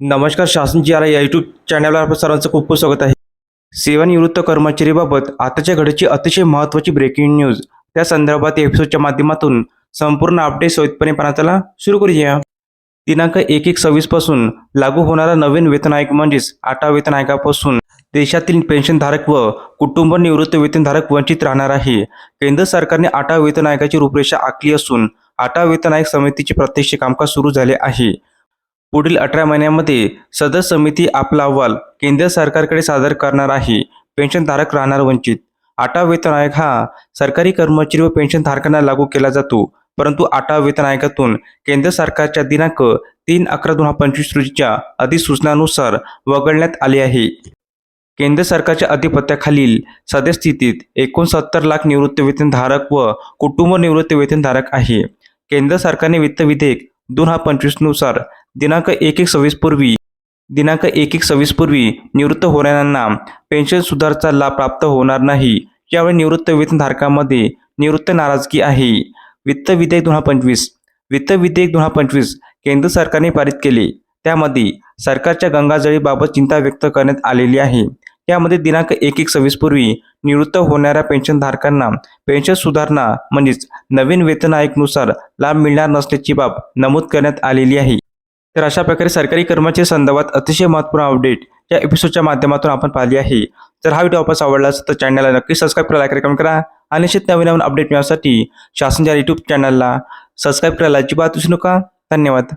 नमस्कार शासन जी आर या यूट्यूब चॅनलवर आपलं सर्वांचं खूप खूप स्वागत आहे. सेवानिवृत्त कर्मचारीबाबत आताच्या घडीची अतिशय महत्त्वाची ब्रेकिंग न्यूज त्या संदर्भात एपिसोडच्या माध्यमातून संपूर्ण अपडेट सोयीतपणे पाहण्याला सुरू करूया. दिनांक एक एक सव्वीसपासून लागू होणारा नवीन वेतन आयोग म्हणजेच आठवा वेतन आयोगापासून देशातील पेन्शनधारक व कुटुंब निवृत्त वेतनधारक वंचित राहणार आहे. केंद्र सरकारने आठवा वेतन आयोगाची रूपरेषा आखली असून आठवा वेतन आयोग समितीचे प्रत्यक्ष कामकाज सुरू झाले आहे. पुढील अठरा महिन्यामध्ये सदर समिती आपला अहवाल केंद्र सरकारकडे सादर करणार आहे. पेन्शनधारक राहणार वंचित. आटा वेतन आयोग हा सरकारी कर्मचारी व पेन्शनधारकांना लागू केला जातो. परंतु आटा वेतन आयोगातून केंद्र सरकारच्या दिनांक तीन अकरा दोन हजार पंचवीस रोजीच्या अधिसूचनानुसार वगळण्यात आले आहे. केंद्र सरकारच्या अधिपत्याखालील सद्यस्थितीत एकोणसत्तर लाख निवृत्तीवेतनधारक व कुटुंब निवृत्तीवेतनधारक आहे. केंद्र सरकारने वित्त विधेयक दोन हजार पंचवीसनुसार दिनांक एक एक सव्वीस पूर्वी दिनांक एक एक सव्वीस पूर्वी निवृत्त होणाऱ्यांना पेन्शन सुधारचा लाभ प्राप्त होणार नाही. यावेळी निवृत्त वेतनधारकांमध्ये निवृत्त नाराजगी आहे. वित्त विधेयक दोन हजार पंचवीस वित्त विधेयक दोन हजार पंचवीस केंद्र सरकारने पारित केले. त्यामध्ये सरकारच्या गंगाजळीबाबत चिंता व्यक्त करण्यात आलेली आहे. यामध्ये दिनांक एक एक सव्वीस पूर्वी निवृत्त होणाऱ्या पेन्शनधारकांना पेन्शन सुधारणा म्हणजेच नवीन वेतन आयोगनुसार लाभ मिळणार नसल्याची बाब नमूद करण्यात आलेली आहे. तर अशा प्रकारे सरकारी कर्मचारी संदर्भात अतिशय महत्त्वपूर्ण अपडेट या एपिसोडच्या माध्यमातून आपण पाहिली आहे. जर हा व्हिडिओ वापस आवडला असेल तर चॅनलला नक्की सबस्क्राईब करा कार्यक्रम करा आणि निश्चित नवीन नवीन अपडेट मिळवण्यासाठी शासनच्या यूट्यूब चॅनलला सबस्क्राईब करायला अजिबात विसरू नका. धन्यवाद.